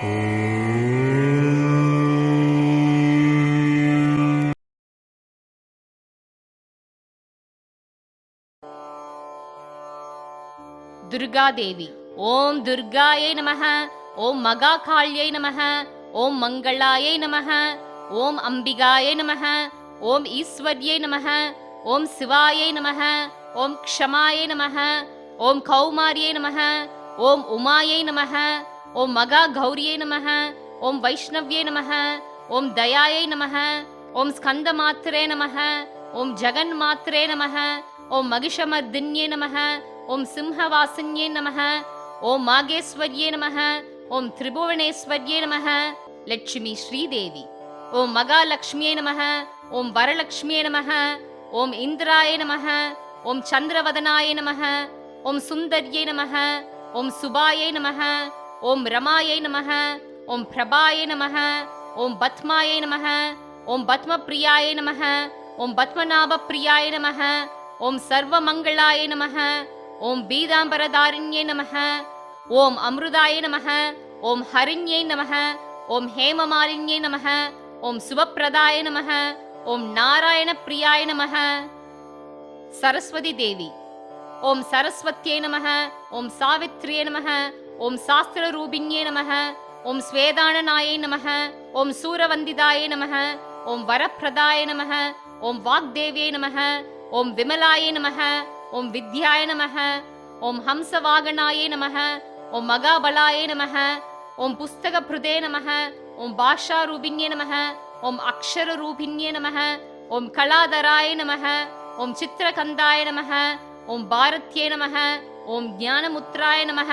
துர்காதேவி. ஓம் துர்காயை நமக. ஓம் மகா காளியை நமக. ஓம் மங்களாயை நமக. ஓம் அம்பிகாயை நமக. ஓம் ஈஸ்வர்யை நமக. ஓம் சிவாயை நமக. ஓம் க்ஷமாயை நமக. ஓம் கௌமாரியை நமக. ஓம் உமாயை நமக. ஓம் மகா கௌரியை நமக ஓம் வைஷ்ணவ்யே நமக ஓம் தயாயை நமக ஓம் ஸ்கந்த மாத்திரே நமக ஓம் ஜெகன் மாத்திரே நமக ஓம் மகிஷமர்தின்யே நமக ஓம் சிம்ஹவாசின்யே நமக ஓம் மாகேஸ்வர்யே நமக ஓம் திரிபுவனேஸ்வர்யே நமக லட்சுமி ஸ்ரீதேவி ஓம் மகாலட்சுமியே நமக ஓம் வரலட்சுமியே நமக ஓம் இந்திராய நமக ஓம் சந்திரவதனாய நமக ஓம் சுந்தர்யே நமக ஓம் சுபாயே நமக ஓம் ரமாயை நமக ஓம் பிரபாயை நமக ஓம் பத்மாயை நமக ஓம் பத்ம பிரியாயை நமக ஓம் பத்மநாப பிரியாய நமக ஓம் சர்வமங்களாய நமக ஓம் பீதாம்பரதாரிண்யே நமக ஓம் அமிர்தாய நமக ஓம் ஹரிண்யே நமக ஓம் ஹேமமாலின்யே நமக ஓம் சுபப்பிரதாய நமக ஓம் நாராயண பிரியாய நமக சரஸ்வதி தேவி ஓம் சரஸ்வத்தியே நமக ஓம் சாவித்ரியே நமக ஓம் சாஸ்திர சாஸ்திரரூபிண்யே நமக ஓம் ஸ்வேதானநாயை நமக ஓம் சூரவந்திதாயே நமக ஓம் வரப்பிரதாய நமக ஓம் வாக்தேவியே நமக ஓம் விமலாயே நமக ஓம் வித்யாய நமக ஓம் ஹம்சவாகனாயே நமக ஓம் மகாபலாயே நமக ஓம் புஸ்தக புஸ்தகபிருதே நமக ஓம் பாஷா ரூபிண்யே நமக ஓம் அக்ஷர ரூபிண்யே நமக ஓம் கலாதராய நமக ஓம் சித்திரகந்தாய நமக ஓம் பாரத்யே நமக ஓம் ஞானமுத்ராய நமக